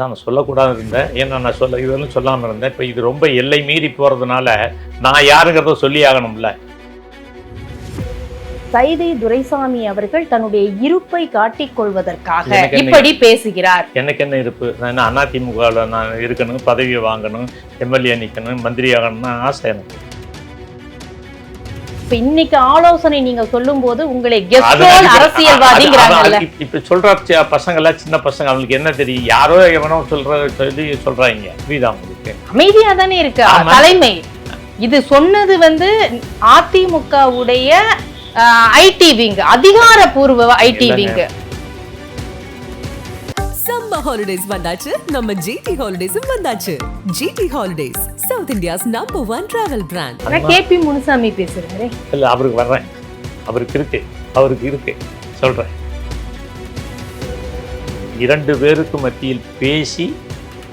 நான் சொல்லக்கூடாது இருந்தேன். ஏன்னா நான் சொல்ல இதெல்லாம் சொல்லாமல் இருந்தேன். இப்போ இது ரொம்ப எல்லை மீறி போகிறதுனால நான் யாருங்கிறத சொல்லி ஆகணும்ல. சைதை துரைசாமி அவர்கள் தன்னுடைய இருப்பை காட்டிக் கொள்வதற்காக இப்படி பேசுகிறார். எனக்கு என்ன இருப்பு? நான் என்ன அதிமுகவில் நான் இருக்கணும் பதவியை வாங்கணும் எம்எல்ஏ நிற்கணும் மந்திரி ஆகணும்னு ஆசை எனக்கு. இப்ப இன்னைக்கு ஆலோசனை நீங்க சொல்லும் போது உங்களை அது- அரசியல்வாதிங்கிறாங்கல்ல. இப்ப சொல்ற சி- பசங்கெல்லாம் சின்ன பசங்க அவங்களுக்கு என்ன தெரியும்? யாரோ எவனோ சொல்ற சொல்லி சொல்றாங்க. புரியுதா உங்களுக்கு? அமைதியா தானே இருக்கு. தலைமை. இது சொன்னது வந்து அதிமுகவுடைய ஐடி விங் அதிகாரப்பூர்வ ஐடி விங். சம்மர் ஹாலிடேஸ் வந்தாச்சு. நம்ம ஜிடி ஹாலிடேஸும் வந்தாச்சு. GT holidays South India's number one travel brand ஆனா கேபி முனுசாமி பேசுறாரு. இல்ல அவருக்கு வர்றேன். அவருக்கு இருக்கு. அவருக்கு இருக்கு. சொல்றேன். இரண்டு பேருக்கு மத்தியில் பேசி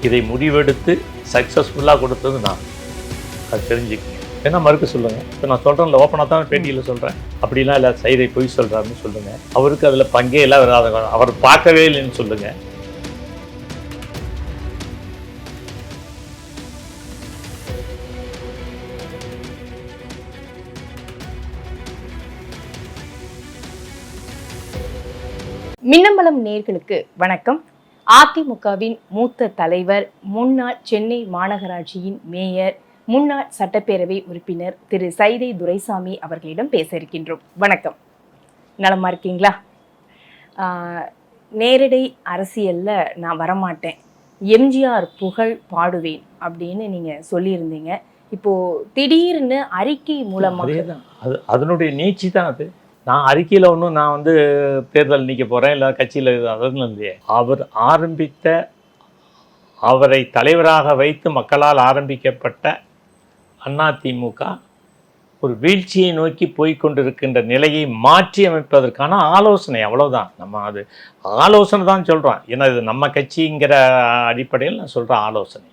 இதை முடிவெடுத்து சக்ஸஸ்ஃபுல்லாக கொடுத்தது நான். அது தெரிஞ்சுக்கங்க. என்ன மறுக்க சொல்லுங்க. இப்போ நான் சொல்கிறேன்ல ஓப்பனாக தான் பேட்டியில் சொல்கிறேன் அப்படிலாம் இல்லை சைதை பொய் சொல்கிறாருன்னு சொல்லுங்க. அவருக்கு அதில் பங்கே எல்லாம் வராத அவர் பார்க்கவே இல்லைன்னு சொல்லுங்க. மின்னம்பலம் நேர்களுக்கு வணக்கம். அதிமுகவின் மூத்த தலைவர் முன்னாள் சென்னை மாநகராட்சியின் மேயர் முன்னாள் சட்டப்பேரவை உறுப்பினர் திரு. சைதை துரைசாமி அவர்களிடம் பேச இருக்கின்றோம். வணக்கம். நலமா இருக்கீங்களா? ஆஹ், நேரடி அரசியல்ல நான் வரமாட்டேன். எம்ஜிஆர் புகழ் பாடுவேன் அப்படின்னு நீங்க சொல்லியிருந்தீங்க. இப்போ திடீர்னு அறிக்கை மூலமாக அதேதான் அது அதனுடைய நீச்சி தான் அது. நான் அறிக்கையில் ஒன்றும் நான் வந்து தேர்தல் நிற்க போகிறேன் இல்லை கட்சியில் அதெல்லாம் இல்லையே. அவர் ஆரம்பித்த அவரை தலைவராக வைத்து மக்களால் ஆரம்பிக்கப்பட்ட அதிமுக ஒரு வீழ்ச்சியை நோக்கி போய்கொண்டிருக்கின்ற நிலையை மாற்றி அமைப்பதற்கான ஆலோசனை அவ்வளோதான் நம்ம அது ஆலோசனை தான் சொல்கிறோம் ஏன்னா இது நம்ம கட்சிங்கிற அடிப்படையில் நான் சொல்கிற ஆலோசனை.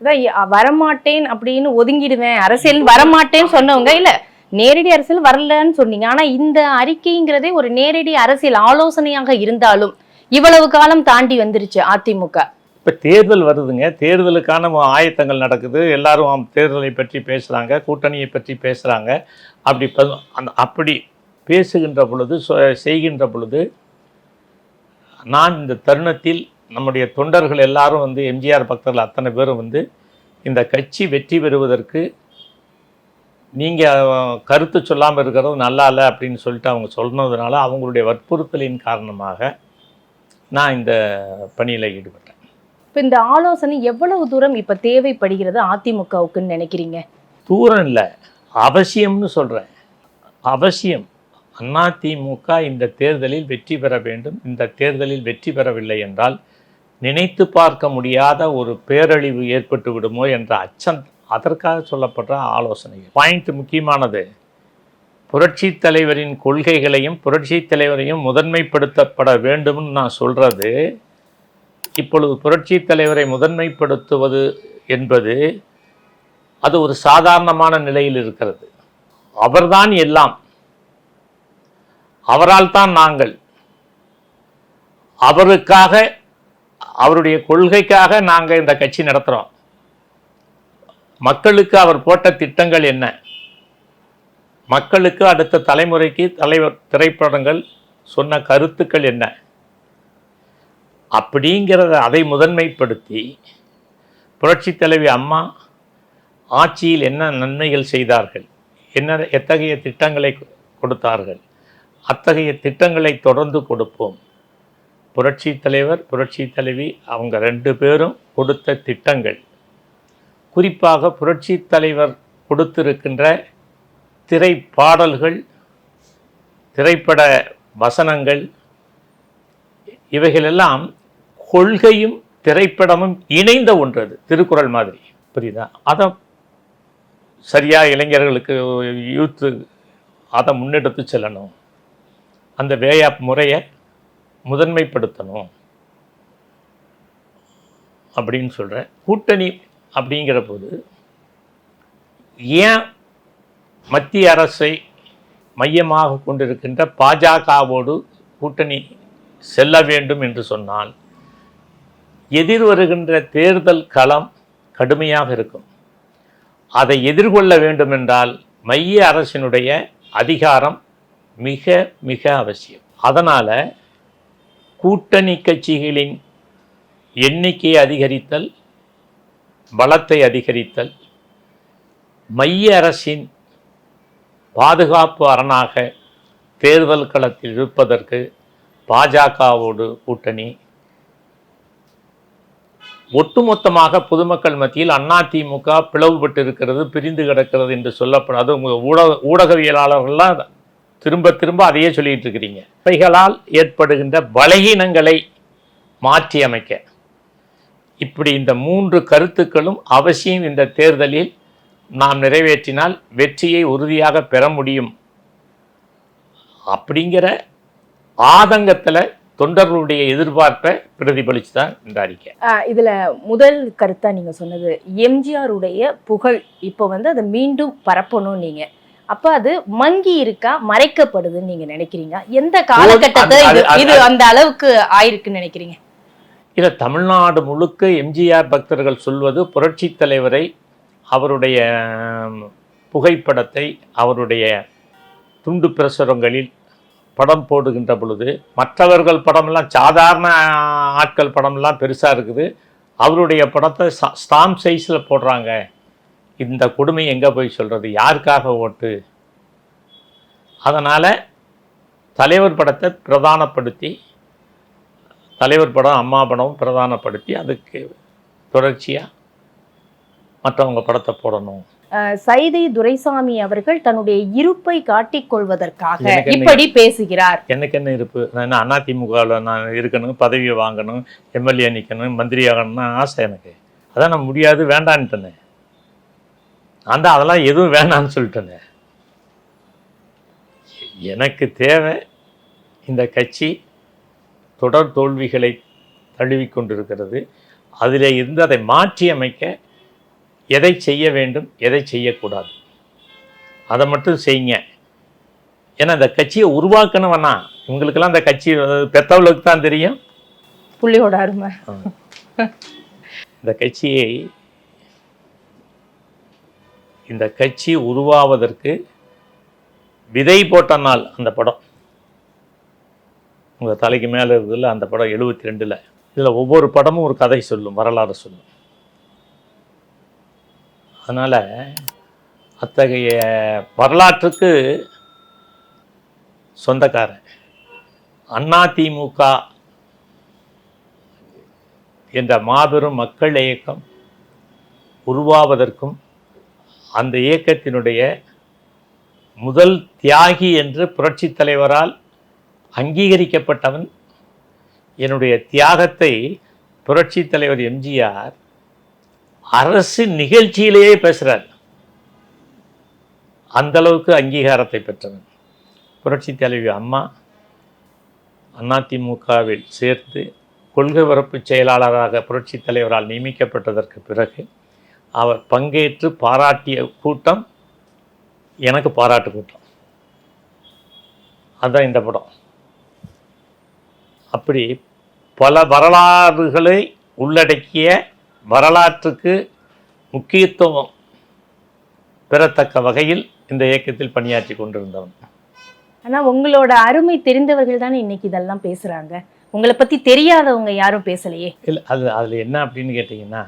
அதான் வரமாட்டேன் அப்படின்னு ஒதுங்கிடுவேன். அரசியல் வரமாட்டேன்னு சொன்னவங்க இல்லை நேரடி அரசியல் வரலன்னு சொன்னீங்க. ஆனால் இந்த அறிக்கைங்கிறதே ஒரு நேரடி அரசியல் ஆலோசனையாக இருந்தாலும் இவ்வளவு காலம் தாண்டி வந்துருச்சு அதிமுக. இப்போ தேர்தல் வருதுங்க. தேர்தலுக்கான ஆயத்தங்கள் நடக்குது. எல்லாரும் தேர்தலை பற்றி பேசுகிறாங்க கூட்டணியை பற்றி பேசுகிறாங்க அப்படி ப- அந்த அப்படி பேசுகின்ற பொழுது சொ- செய்கின்ற பொழுது நான் இந்த தருணத்தில் நம்முடைய தொண்டர்கள் எல்லாரும் வந்து எம்ஜிஆர் பக்தர்கள் அத்தனை பேரும் வந்து இந்த கட்சி வெற்றி பெறுவதற்கு நீங்கள் கருத்து சொல்லாமல் இருக்கிறது நல்லா இல்லை அப்படின்னு சொல்லிட்டு அவங்க சொன்னதுனால அவங்களுடைய வற்புறுத்தலின் காரணமாக நான் இந்த பணியில் ஈடுபட்டேன். இப்போ இந்த ஆலோசனை எவ்வளவு தூரம் இப்போ தேவைப்படுகிறது அதிமுகவுக்குன்னு நினைக்கிறீங்க? தூரம் இல்லை. அவசியம்னு சொல்கிறேன் அவசியம். அதிமுக இந்த தேர்தலில் வெற்றி பெற வேண்டும். இந்த தேர்தலில் வெற்றி பெறவில்லை என்றால் நினைத்து பார்க்க முடியாத ஒரு பேரழிவு ஏற்பட்டு விடுமோ என்ற அச்சம் அதற்காக சொல்லப்படுற ஆலோசனை. பாயிண்ட் முக்கியமானது. புரட்சி தலைவரின் கொள்கைகளையும் புரட்சி தலைவரையும் முதன்மைப்படுத்தப்பட வேண்டும்னு நான் சொல்கிறது இப்பொழுது புரட்சி தலைவரை முதன்மைப்படுத்துவது என்பது அது ஒரு சாதாரணமான நிலையில் இருக்கிறது. அவர்தான் எல்லாம். அவரால் தான் நாங்கள். அவருக்காக அவருடைய கொள்கைக்காக நாங்கள் இந்த கட்சி நடத்துகிறோம் மக்களுக்கு அவர் போட்ட திட்டங்கள் என்ன? மக்களுக்கு அடுத்த தலைமுறைக்கு தலைவர் திரைப்படங்கள் சொன்ன கருத்துக்கள் என்ன? அப்படிங்கிறத அதை முதன்மைப்படுத்தி புரட்சி தலைவி அம்மா ஆட்சியில் என்ன நன்மைகள் செய்தார்கள்? என்ன எத்தகைய திட்டங்களை கொடுத்தார்கள்? அத்தகைய திட்டங்களை தொடர்ந்து கொடுப்போம். புரட்சி தலைவர் புரட்சி தலைவி அவங்க ரெண்டு பேரும் கொடுத்த திட்டங்கள். குறிப்பாக புரட்சி தலைவர் கொடுத்திருக்கின்ற திரைப்பாடல்கள் திரைப்பட வசனங்கள் இவைகளெல்லாம் கொள்கையும் திரைப்படமும் இணைந்த ஒன்று அது திருக்குறள் மாதிரி. புரியுதா? அதை சரியாக இளைஞர்களுக்கு யூத்து அதை முன்னெடுத்து செல்லணும். அந்த வேயாப் முறையை முதன்மைப்படுத்தணும். அப்படின்னு சொல்கிறேன் கூட்டணி அப்படிங்கிற போது ஏன் மத்திய அரசை மையமாக கொண்டிருக்கின்ற பாஜகவோடு கூட்டணி செல்ல வேண்டும் என்று சொன்னால் எதிர் வருகின்ற தேர்தல் களம் கடுமையாக இருக்கும். அதை எதிர்கொள்ள வேண்டுமென்றால் மைய அரசினுடைய அதிகாரம் மிக மிக அவசியம். அதனால் கூட்டணி கட்சிகளின் எண்ணிக்கையை அதிகரித்தல் பலத்தை அதிகரித்தல் மைய அரசின் பாதுகாப்பு அரணாக தேர்தல் களத்தில் இருப்பதற்கு பாஜகவோடு கூட்டணி ஒட்டுமொத்தமாக பொதுமக்கள் மத்தியில் அதிமுக பிளவுபட்டு இருக்கிறது பிரிந்து கிடக்கிறது என்று சொல்லப்படும். அது உங்கள் ஊடக ஊடகவியலாளர்கள்லாம் திரும்ப திரும்ப அதையே சொல்லிட்டு இருக்கிறீங்க இவைகளால் ஏற்படுகின்ற பலகீனங்களை மாற்றி அமைக்க. இப்படி இந்த மூன்று கருத்துக்களும் அவசியம் இந்த தேர்தலில் நாம் நிறைவேற்றினால் வெற்றியை உறுதியாக பெற முடியும். அப்படிங்கிற ஆதங்கத்தில் தொண்டர்களுடைய எதிர்பார்ப்பை பிரதிபலிச்சு தான் இந்த அறிக்கை. இதுல முதல் கருத்தா நீங்க சொன்னது எம்ஜிஆர் உடைய புகழ் இப்போ வந்து அதை மீண்டும் பரப்பணும் நீங்க. அப்ப அது மங்கி இருக்கா மறைக்கப்படுதுன்னு நீங்க நினைக்கிறீங்க? எந்த காலகட்டத்தை இது அந்த அளவுக்கு ஆயிருக்குன்னு நினைக்கிறீங்க? இல்லை தமிழ்நாடு முழுக்க எம்ஜிஆர் பக்தர்கள் சொல்வது புரட்சி தலைவரை அவருடைய புகைப்படத்தை அவருடைய துண்டு பிரசுரங்களில் படம் போடுகின்ற பொழுது மற்றவர்கள் படமெல்லாம் சாதாரண ஆட்கள் படமெல்லாம் பெருசாக இருக்குது. அவருடைய படத்தை ஸ்டாம்ப் சைஸில் போடுறாங்க. இந்த கொடுமை எங்கே போய் சொல்கிறது யாருக்காக ஓட்டு? அதனால் தலைவர் படத்தை பிரதானப்படுத்தி தலைவர் படம் அம்மா படம் பிரதானப்படுத்தி அதுக்கு தொடர்ச்சியாக மற்றவங்க படத்தை போடணும். சைதை துரைசாமி அவர்கள் தன்னுடைய இருப்பை காட்டிக் கொள்வதற்காக இப்படி பேசுகிறார். எனக்கு என்ன இருப்பு? நான் என்ன அதிமுகவில் நான் இருக்கணும் பதவியை வாங்கணும் எம்எல்ஏ நிற்கணும் மந்திரி ஆகணும்னு ஆசை எனக்கு. அதான் நான் முடியாது வேண்டான்ட்டேனே. நான் தான் அதெல்லாம் எதுவும் வேண்டான்னு சொல்லிட்டேனே. எனக்கு தேவை இந்த கட்சி தொடர் தோல்விகளை தழுவிக் கொண்டிருக்கிறது. அதில் இருந்து அதை மாற்றி அமைக்க எதை செய்ய வேண்டும் எதை செய்யக்கூடாது? அதை மட்டும் செய்யுங்க. ஏன்னா இந்த கட்சியை உருவாக்கணும் வேணா உங்களுக்கெல்லாம் இந்த கட்சி பெத்தவளுக்கு தான் தெரியும். புள்ளியோட அருமை. இந்த கட்சியை இந்த கட்சி உருவாவதற்கு விதை போட்ட நாள் அந்த படம். உங்கள் தலைக்கு மேலே இருக்குதுல்ல அந்த படம் எழுபத்தி ரெண்டில். இதில் ஒவ்வொரு படமும் ஒரு கதை சொல்லும் வரலாறு சொல்லும். அதனால் அத்தகைய வரலாற்றுக்கு சொந்தக்காரன் அண்ணா திமுக என்ற மாபெரும் மக்கள் இயக்கம் உருவாவதற்கும் அந்த இயக்கத்தினுடைய முதல் தியாகி என்று புரட்சித் தலைவரால் அங்கீகரிக்கப்பட்டவன் என்னுடைய தியாகத்தை புரட்சித் தலைவர் எம்ஜிஆர் அரசு நிகழ்ச்சியிலேயே பேசுகிறார் அந்த அளவுக்கு அங்கீகாரத்தை பெற்றவர். புரட்சி தலைவி அம்மா அதிமுகவில் சேர்த்து கொள்கை பரப்பு செயலாளராக புரட்சி தலைவரால் நியமிக்கப்பட்டதற்கு பிறகு அவர் பங்கேற்று பாராட்டிய கூட்டம் எனக்கு பாராட்டு கூட்டம். அதுதான் இந்த படம். அப்படி பல வரலாறுகளை உள்ளடக்கிய வரலாற்றுக்கு முக்கியத்துவம் பெறத்தக்க வகையில் இந்த இயக்கத்தில் பணியாற்றி கொண்டிருந்தவன். ஆனா உங்களோட அருமை தெரிந்தவர்கள் தானே இன்னைக்கு இதெல்லாம் பேசுறாங்க. உங்களை பத்தி தெரியாதவங்க யாரும் பேசலையே? இல்லை அது அதில் என்ன அப்படின்னு கேட்டிங்கன்னா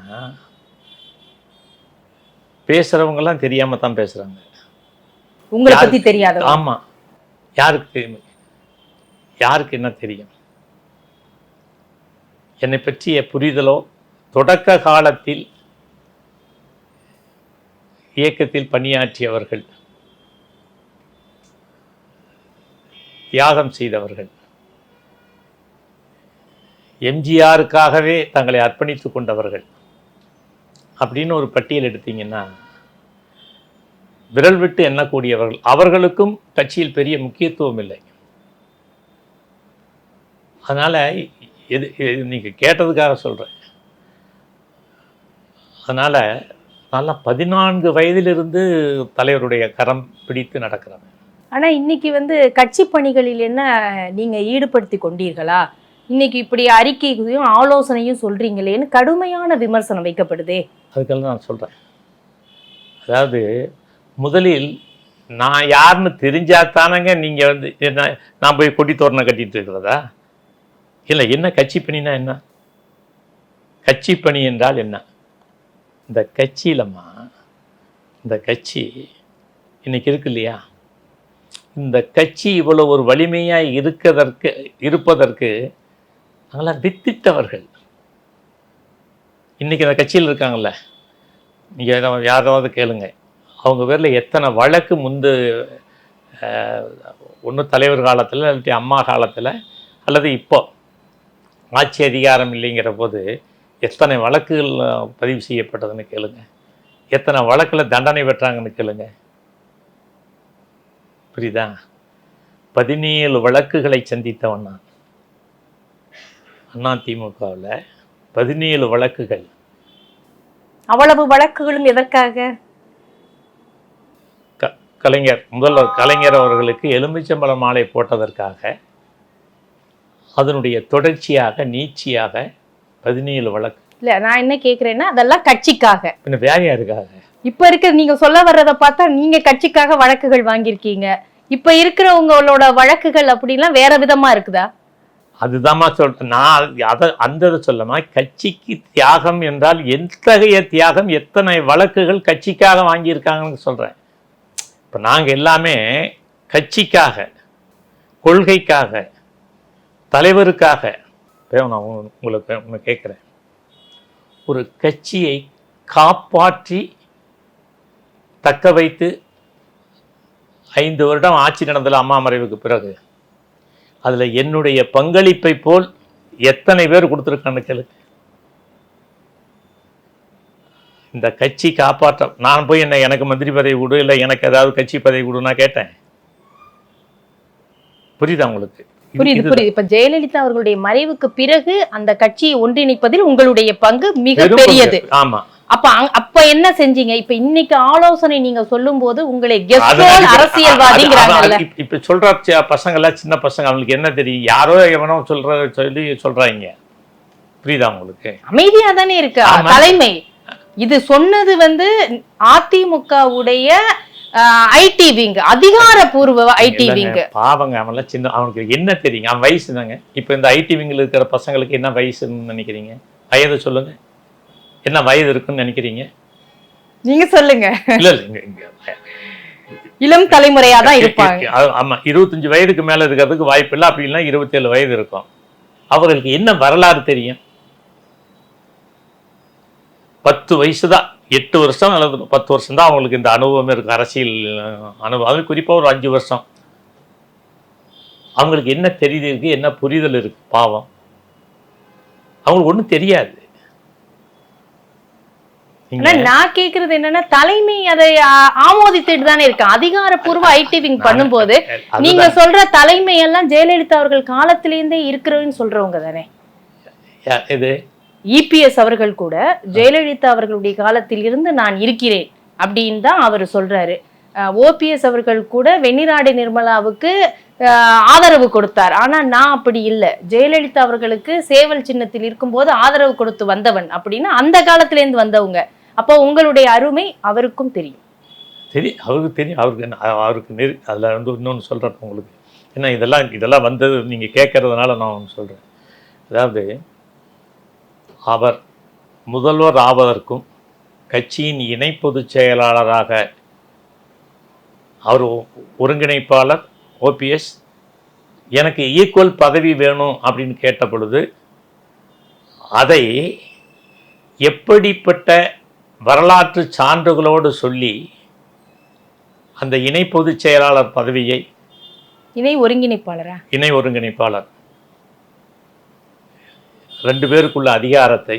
பேசுகிறவங்கெல்லாம் தெரியாமல் தான் பேசுகிறாங்க உங்களை பத்தி தெரியாதவங்க. ஆமாம் யாருக்கு தெரியும் யாருக்கு என்ன தெரியும்? என்னை பற்றிய புரிதலோ தொடக்க காலத்தில் இயக்கத்தில் பணியாற்றியவர்கள் தியாகம் செய்தவர்கள் எம்ஜிஆருக்காகவே தங்களை அர்ப்பணித்து கொண்டவர்கள் அப்படின்னு ஒரு பட்டியல் எடுத்தீங்கன்னா விரல் விட்டு எண்ணக்கூடியவர்கள் அவர்களுக்கும் கட்சியில் பெரிய முக்கியத்துவம் இல்லை. அதனால் எது நீங்கள் கேட்டதுக்காக சொல்கிறேன் அதனால் நல்லா பதினான்கு வயதிலிருந்து தலைவருடைய கரம் பிடித்து நடக்கிறவன் ஆனா இன்னைக்கு வந்து கட்சி பணிகளில் என்ன நீங்க ஈடுபடுத்தி கொண்டீர்களா? இன்னைக்கு இப்படி அறிக்கையும் ஆலோசனையும் சொல்றீங்களேன்னு கடுமையான விமர்சனம் வைக்கப்படுதே. அதுக்கெல்லாம் நான் சொல்கிறேன் அதாவது முதலில் நான் யாருன்னு தெரிஞ்சா தானங்க நீங்கள் வந்து என்ன நான் போய் கொடி தோரணை கட்டிட்டு இருக்கிறதா? இல்லை என்ன கட்சி பணினா என்ன? கட்சி பணி என்றால் என்ன? இந்த கட்சியிலம்மா இந்த கட்சி இன்னைக்கு இருக்கு இல்லையா? இந்த கட்சி இவ்வளோ ஒரு வலிமையாக இருக்கதற்கு இருப்பதற்கு நாங்களாம் வித்திட்டவர்கள். இன்னைக்கு அந்த கட்சியில் இருக்காங்கல்ல? நீங்கள் யாராவது கேளுங்க. அவங்க பேரில் எத்தனை வழக்கு முந்து ஒன்று தலைவர் காலத்தில் இல்லாட்டி அம்மா காலத்தில் அல்லது இப்போ ஆட்சி அதிகாரம் இல்லைங்கிற போது எத்தனை வழக்குகள் பதிவு செய்யப்பட்டதுன்னு கேளுங்க. எத்தனை வழக்கில் தண்டனை பெற்றாங்கன்னு கேளுங்க. புரியுதா? பதினேழு வழக்குகளை சந்தித்தவன் நான். அதிமுகவில் பதினேழு வழக்குகள். அவ்வளவு வழக்குகளும் எதற்காக? கலைஞர் முதல்வர் கலைஞர் அவர்களுக்கு எலுமிச்சம்பழ மாலை போட்டதற்காக அதனுடைய தொடர்ச்சியாக நீட்சியாக பதினேழு வழக்கு. இல்ல நான் என்ன கேக்குறேன்னா அதெல்லாம் கட்சிக்காக. பின்ன வேற யாருக்காக? இப்ப இருக்க நீங்க சொல்ல வர்றத பார்த்தா நீங்க கட்சிக்காக வழக்குகள் வாங்கியிருக்கீங்க. இப்ப இருக்கிற உங்களோட வழக்குகள் அப்படிலாம் வேற விதமா இருக்குதா? அதுதாம்மா சொல்றேன். நான் அதை அந்த சொல்லமா கட்சிக்கு தியாகம் என்றால் எத்தகைய தியாகம் எத்தனை வழக்குகள் கட்சிக்காக வாங்கியிருக்காங்கன்னு சொல்றேன். இப்போ நாங்கள் எல்லாமே கட்சிக்காக கொள்கைக்காக தலைவருக்காக நான் உங்களுக்கு ஒன்று கேட்குறேன். ஒரு கட்சியை காப்பாற்றி தக்க வைத்து ஐந்து வருடம் ஆட்சி நடந்தது அம்மா மறைவுக்கு பிறகு அதில் என்னுடைய பங்களிப்பை போல் எத்தனை பேர் கொடுத்துருக்கான்னு கேளு இந்த கட்சி காப்பாற்ற நான் போய் என்ன எனக்கு மந்திரி பதவி கொடு இல்லை எனக்கு ஏதாவது கட்சி பதவி கொடுன்னா கேட்டேன். புரியுதா உங்களுக்கு? புரியுது. புரியுது. இப்ப ஜெயலலிதா அவர்களுடைய மறைவுக்கு பிறகு அந்த கட்சியை ஒன்றிணைப்பதில் உங்களுடைய பங்கு மிக பெரியது. ஆமா. அப்ப அப்ப என்ன செஞ்சீங்க? இப்ப இன்னைக்கு ஆலோசனை நீங்க சொல்லும் போது உங்களை அரசியல்வாதிங்கிறாங்கல்ல. இப்ப சொல்ற பசங்க எல்லாம் சின்ன பசங்க அவங்களுக்கு என்ன தெரியும்? யாரோ எவனோ சொல்ற சொல்லி சொல்றாங்க. புரியுதா உங்களுக்கு? அமைதியா தானே இருக்கு. தலைமை. இது சொன்னது வந்து அதிமுகவுடைய ஐடி விங் அதிகாரப்பூர்வ ஐடி விங் பாவங்க அவன்லாம் சின்ன அவனுக்கு என்ன தெரியுங்க அவன் வயசு தாங்க இப்போ இந்த ஐடி விங்கில் இருக்கிற பசங்களுக்கு என்ன வயசுன்னு நினைக்கிறீங்க? வயது சொல்லுங்க. என்ன வயது இருக்குன்னு நினைக்கிறீங்க? நீங்க சொல்லுங்க. இல்ல இல்ல இளம் தலைமுறையா தான் இருப்பாங்க. ஆமா இருபத்தஞ்சு வயதுக்கு மேல இருக்கிறதுக்கு வாய்ப்பு இல்லை அப்படி இல்லைன்னா இருபத்தேழு வயது இருக்கும். அவர்களுக்கு என்ன வரலாறு தெரியும்? பத்து வயசு தான் எட்டு வருஷம் அல்லது பத்து வருஷம் தான் அவங்களுக்கு இந்த அனுபவம் இருக்கு. அரசியல் அனுபவம். அது குறிப்பா ஒரு அஞ்சு வருஷம். அவங்களுக்கு என்ன தெரியுது இருக்கு என்ன புரிதல் இருக்கு? பாவம். அவங்களுக்கு ஒண்ணும் தெரியாது. நான் கேக்குறது என்னன்னா தலைமை அதை ஆமோதித்துட்டு தானே இருக்கு அதிகாரப்பூர்வ ஐடி விங் பண்ணும்போது. நீங்க சொல்ற தலைமை எல்லாம் ஜெயலலிதா அவர்கள் காலத்திலேருந்தே இருக்கிறவன்னு சொல்றவங்க தானே. இது இபிஎஸ் அவர்கள் கூட ஜெயலலிதா அவர்களுடைய காலத்தில் இருந்து நான் இருக்கிறேன் அப்படின்னு தான் அவர் சொல்றாரு. ஓபிஎஸ் அவர்கள் கூட வெண்ணிராடை நிர்மலாவுக்கு ஆதரவு கொடுத்தார். ஆனா நான் அப்படி இல்லை. ஜெயலலிதா அவர்களுக்கு சேவல் சின்னத்தில் இருக்கும்போது ஆதரவு கொடுத்து வந்தவன் அப்படின்னு அந்த காலத்திலேருந்து வந்தவங்க. அப்போ உங்களுடைய அருமை அவருக்கும் தெரியும். தெரியும். அவருக்கு தெரியும். அவருக்கு அவருக்கு நெரு அதில் வந்து இன்னொன்று சொல்கிறேன் உங்களுக்கு. ஏன்னா இதெல்லாம் இதெல்லாம் வந்தது நீங்கள் கேட்கறதுனால நான் ஒன்று சொல்கிறேன் அதாவது அவர் முதல்வர் ஆவதற்கும் கட்சியின் இணை பொதுச் செயலாளராக அவர் ஒருங்கிணைப்பாளர் ஓபிஎஸ் எனக்கு ஈக்குவல் பதவி வேணும் அப்படின்னு கேட்ட பொழுது அதை எப்படிப்பட்ட வரலாற்று சான்றுகளோடு சொல்லி அந்த இணை பொதுச் செயலாளர் பதவியை இணை ஒருங்கிணைப்பாளரா? இணை ஒருங்கிணைப்பாளர். ரெண்டு பேருக்குள்ள அதிகாரத்தை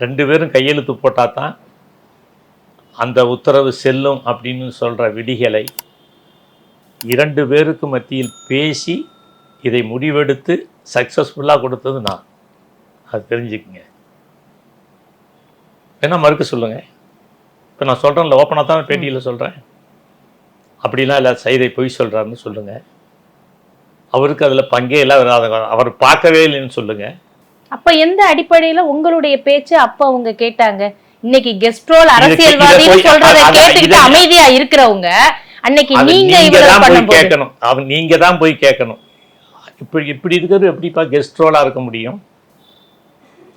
ரெண்டு பேரும் கையெழுத்து போட்டால் தான் அந்த உத்தரவு செல்லும் அப்படின்னு சொல்கிற விதிகளை இரண்டு பேருக்கு மத்தியில் பேசி இதை முடிவெடுத்து சக்ஸஸ்ஃபுல்லாக கொடுத்தது நான். அது தெரிஞ்சுக்குங்க. என்ன மறுக்க சொல்லுங்கள் இப்போ நான் சொல்கிறேன்ல ஓப்பனாக தான் பேட்டியில் சொல்கிறேன் அப்படிலாம் இல்லை சைதை பொய் சொல்கிறாருன்னு சொல்லுங்கள் அவருக்கு அதில் பங்கே இல்லை அவர் அதை- அவர் பார்க்கவே இல்லைன்னு சொல்லுங்கள் அப்ப எந்த அடிப்படையில உங்களுடைய பேச்சு அப்ப அவங்க கேட்டாங்க? இன்னைக்கு கெஸ்ட்ரோல் அரசியல்வாதின்னு சொல்றத கேட்டுக்கிட்டு அமைதியா இருக்கிறவங்க அன்னைக்கு நீங்க இவ்வளவு கேட்கணும். அவன் நீங்க தான் போய் கேட்கணும். இப்படி இப்படி இருக்கிறது எப்படிப்பா கெஸ்ட் ரோலா இருக்க முடியும்?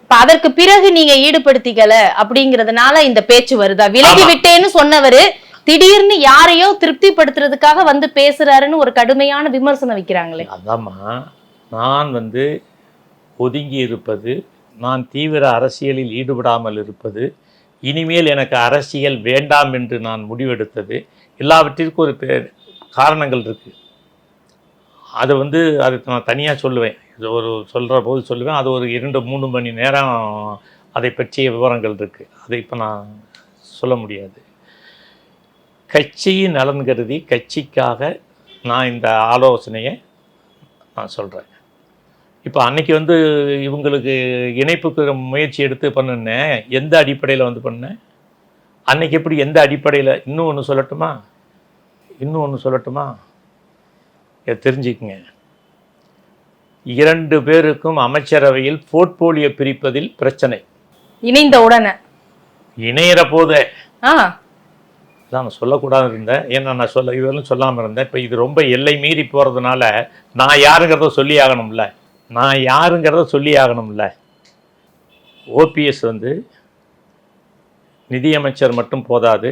அதற்கு பிறகு நீங்க ஈடுபடுத்திக்கல அப்படிங்கறதுனால இந்த பேச்சு வருதா? விலகி. விட்டேன்னு சொன்னவரு திடீர்னு யாரையோ திருப்திப்படுத்துறதுக்காக வந்து பேசுறாருன்னு ஒரு கடுமையான விமர்சனம் வைக்கிறாங்களே. அதாம்மா நான் வந்து ஒதுங்கி இருப்பது நான் தீவிர அரசியலில் ஈடுபடாமல் இருப்பது இனிமேல் எனக்கு அரசியல் வேண்டாம் என்று நான் முடிவெடுத்தது எல்லாவற்றிற்கும் ஒரு காரணங்கள் இருக்குது அதை வந்து அதுக்கு நான் தனியாக சொல்லுவேன். இது ஒரு சொல்கிற போது சொல்லுவேன். அது ஒரு இரண்டு மூணு மணி நேரம் அதை பற்றிய விவரங்கள் இருக்குது அதை இப்போ நான் சொல்ல முடியாது. கட்சியின் நலன் கருதி கட்சிக்காக நான் இந்த ஆலோசனையை நான் சொல்கிறேன் இப்போ அன்னைக்கு வந்து இவங்களுக்கு இணைப்புக்கு முயற்சி எடுத்து பண்ணுனேன் எந்த அடிப்படையில் வந்து பண்ணேன்? அன்னைக்கு எப்படி எந்த அடிப்படையில்? இன்னும் ஒன்று சொல்லட்டுமா? இன்னும் ஒன்று சொல்லட்டுமா? தெரிஞ்சுக்குங்க. இரண்டு பேருக்கும் அமைச்சரவையில் போர்ட்போலியோ பிரிப்பதில் பிரச்சனை. இணைந்த உடனே. இணையிற போதே. நான் சொல்லக்கூடாது இருந்தேன். ஏன்னா நான் சொல்ல இதுவரையும் சொல்லாமல் இருந்தேன். இப்போ இது ரொம்ப எல்லை மீறி போகிறதுனால நான் யாருங்கிறத சொல்லி ஆகணும்ல. நான் யாருங்கிறத சொல்லி ஆகணும்ல. ஓபிஎஸ் வந்து நிதியமைச்சர் மட்டும் போதாது.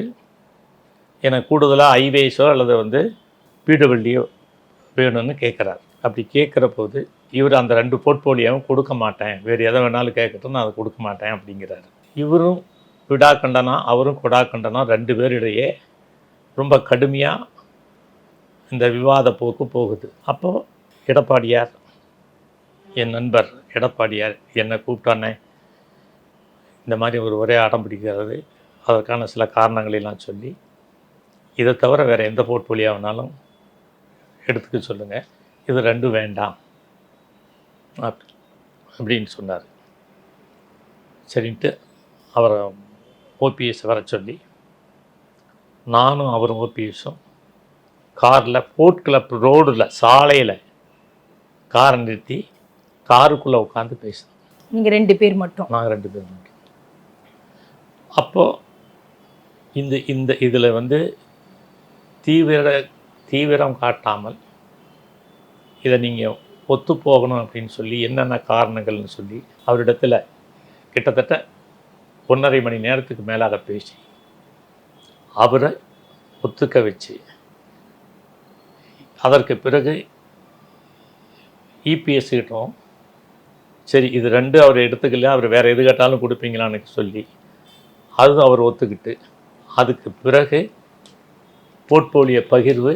எனக்கு கூடுதலாக ஐவேஸோ அல்லது வந்து பிடபிள்யூ வேணும்னு கேட்குறாரு அப்படி கேட்குற போது இவர் அந்த ரெண்டு போர்ட்போலியோவும் கொடுக்க மாட்டேன். வேறு எதை வேணாலும் கேட்கட்டும் நான் அதை கொடுக்க மாட்டேன் அப்படிங்கிறாரு. இவரும் விடா கண்டனா அவரும் கொடா கண்டனா ரெண்டு பேரிடையே ரொம்ப கடுமையாக இந்த விவாத போக்கு போகுது. அப்போது எடப்பாடியார் என் நண்பர் எடப்பாடியார் என்னை கூப்பிட்டானே இந்த மாதிரி ஒரு ஒரே அடம் பிடிக்கிறது அதற்கான சில காரணங்களெல்லாம் சொல்லி இதை தவிர வேறு எந்த போர்ட்போலியோ வேணாலும் எடுத்துக்க சொல்லுங்கள் இது ரெண்டும் வேண்டாம். அப்- அப்படின்னு சொன்னார். சரின்ட்டு அவரை ஓபிஎஸ் வர சொல்லி நானும் அவரும் ஓபிஎஸும் காரில் போர்ட் கிளப் ரோடில் சாலையில் காரை நிறுத்தி காருக்குள்ளே உட்காந்து பேசினோம் நீங்க ரெண்டு பேர் மட்டும். நாங்கள் ரெண்டு பேரும் மட்டும். அப்போது இந்த இந்த இதில் வந்து தீவிர தீவிரம் காட்டாமல் இதை நீங்கள் ஒத்து போகணும் அப்படின்னு சொல்லி என்னென்ன காரணங்கள்னு சொல்லி அவரிடத்துல கிட்டத்தட்ட ஒன்றரை மணி நேரத்துக்கு மேலாக பேசி அவரை ஒத்துக்க வச்சு அதற்கு பிறகு இபிஎஸ் கிட்டோம் சரி இது ரெண்டு அவர் எடுத்துக்கல அவர் வேறு எது கேட்டாலும் கொடுப்பீங்களான்னு சொல்லி அதுவும் அவர் ஒத்துக்கிட்டு அதுக்கு பிறகு போர்ட்போலியோ பகிர்வு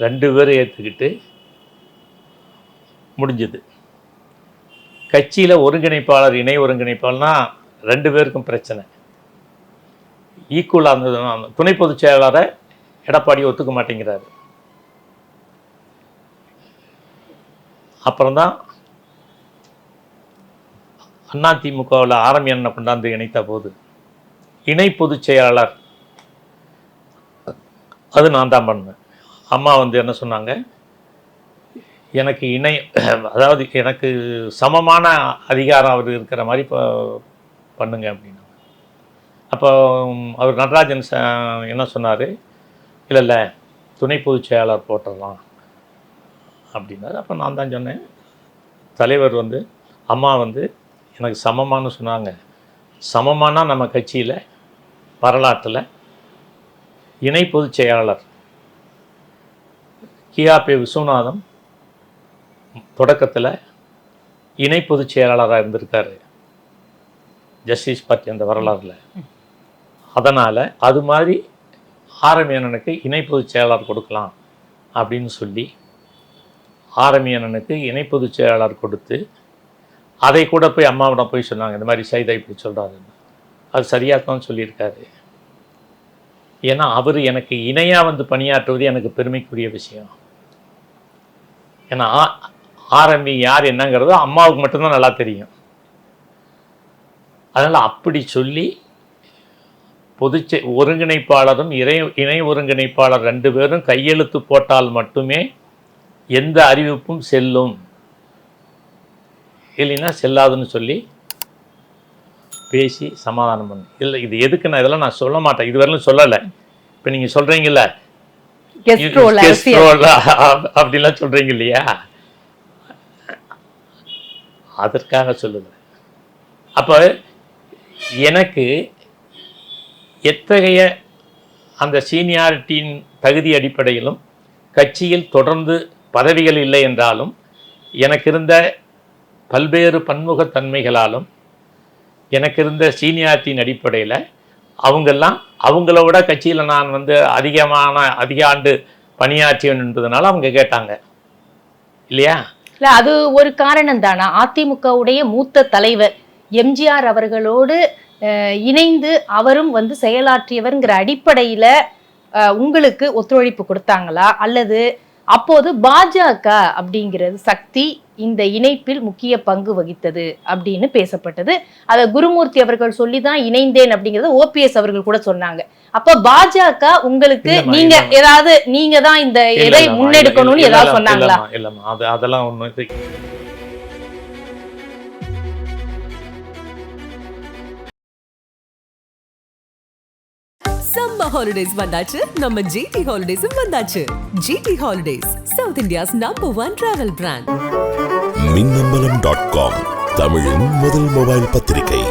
ரெண்டு பேரும் ஏற்றுக்கிட்டு முடிஞ்சது. கட்சியில் ஒருங்கிணைப்பாளர் இணை ஒருங்கிணைப்பாளர்னா ரெண்டு பேருக்கும் பிரச்சனை. ஈக்குவலாக இருந்தது அந்த துணை பொதுச் செயலாளரை எடப்பாடி ஒத்துக்க மாட்டேங்கிறாரு. அப்புறம்தான் அதிமுகவில் ஆரம்பி என்ன கொண்டாந்து இணைத்த போது இணை பொதுச் செயலாளர். அது நான் தான் பண்ணேன். அம்மா வந்து என்ன சொன்னாங்க? எனக்கு இணை அதாவது எனக்கு சமமான அதிகாரம் அவர் இருக்கிற மாதிரி இப்போ பண்ணுங்க அப்படின்னா அப்போ அவர் நடராஜன் ச என்ன சொன்னார்? இல்லை இல்லை துணை பொதுச் செயலாளர் போட்டுடலாம் அப்படின்னாரு. அப்போ நான் தான் சொன்னேன். தலைவர் வந்து அம்மா வந்து எனக்கு சமமானு சொன்னாங்க. சமமானா நம்ம கட்சியில் வரலாற்றில் இணை பொதுச் செயலாளர் கியாபே விஸ்வநாதம் தொடக்கத்தில் இணை பொதுச் செயலாளராக இருந்திருக்காரு. ஜஸ்டிஸ் பார்ட்டி அந்த வரலாறுல. அதனால் அது மாதிரி ஆரம்பியனனுக்கு இணை பொதுச் செயலாளர் கொடுக்கலாம் அப்படின்னு சொல்லி ஆரம்பியனனுக்கு இணை பொதுச் செயலாளர் கொடுத்து அதை கூட போய் அம்மாவிடம் போய் சொன்னாங்க இந்த மாதிரி சைதா இப்படி சொல்கிறாருன்னு அது சரியாக தான் சொல்லியிருக்காரு. ஏன்னா அவர் எனக்கு இணையாக வந்து பணியாற்றுவது எனக்கு பெருமைக்குரிய விஷயம். ஏன்னா ஆ- ஆரம்பி யார் என்னங்கிறதோ அம்மாவுக்கு மட்டும்தான் நல்லா தெரியும். அதனால் அப்படி சொல்லி பொதுச்செ ஒருங்கிணைப்பாளரும் இறை இணை ஒருங்கிணைப்பாளர் ரெண்டு பேரும் கையெழுத்து போட்டால் மட்டுமே எந்த அறிவிப்பும் செல்லும். இல்லைன்னா செல்லாதுன்னு சொல்லி பேசி சமாதானம் பண்ணு. இல்லை இது எதுக்கு நான் இதெல்லாம் நான் சொல்ல மாட்டேன். இதுவரையிலும் சொல்லலை. இப்போ நீங்கள் சொல்கிறீங்கல்ல அப்படிலாம் சொல்கிறீங்க இல்லையா? அதற்காக சொல்லுங்க. அப்போ எனக்கு எத்தகைய அந்த சீனியாரிட்டியின் தகுதி அடிப்படையிலும் கட்சியில் தொடர்ந்து பதவிகள் இல்லை என்றாலும் எனக்கு இருந்த பல்வேறு பன்முகத்தன்மைகளாலும் எனக்கு இருந்த சீனியாரிட்டியின் அடிப்படையில் அவங்கெல்லாம் அவங்கள விட கட்சியில் நான் வந்து அதிகமான அதிக ஆண்டு பணியாற்றியவன் என்பதனால அவங்க கேட்டாங்க. இல்லையா? இல்ல அது ஒரு காரணம் தானா? அதிமுகவுடைய மூத்த தலைவர் எம்ஜிஆர் அவர்களோடு அஹ், இணைந்து அவரும் வந்து செயலாற்றியவர்ங்கிற அடிப்படையில அஹ், உங்களுக்கு ஒத்துழைப்பு கொடுத்தாங்களா? அல்லது அப்போது பாஜக அப்படிங்கிறது சக்தி இந்த இணைப்பில் முக்கிய பங்கு வகித்தது அப்படின்னு பேசப்பட்டது. அத குருமூர்த்தி அவர்கள் சொல்லி தான் இணைந்தேன் அப்படிங்கறத ஓபிஎஸ் அவர்கள் கூட சொன்னாங்க. அப்ப பாஜக உங்களுக்கு நீங்க. ஏதாவது நீங்க தான் இந்த இல்லம்மா, முன்னெடுக்கணும்னு ஏதாவது சொன்னாங்களா? இல்லம்மா, அதெல்லாம் ஒன்றும் சம்மர் ஹாலிடேஸ் வந்தாச்சு நம்ம ஜிடி ஹாலிடேஸும் வந்தாச்சு. GT holidays South India's number one travel brand Minnambalam dot com தமிழின் முதல் மொபைல் பத்திரிகை.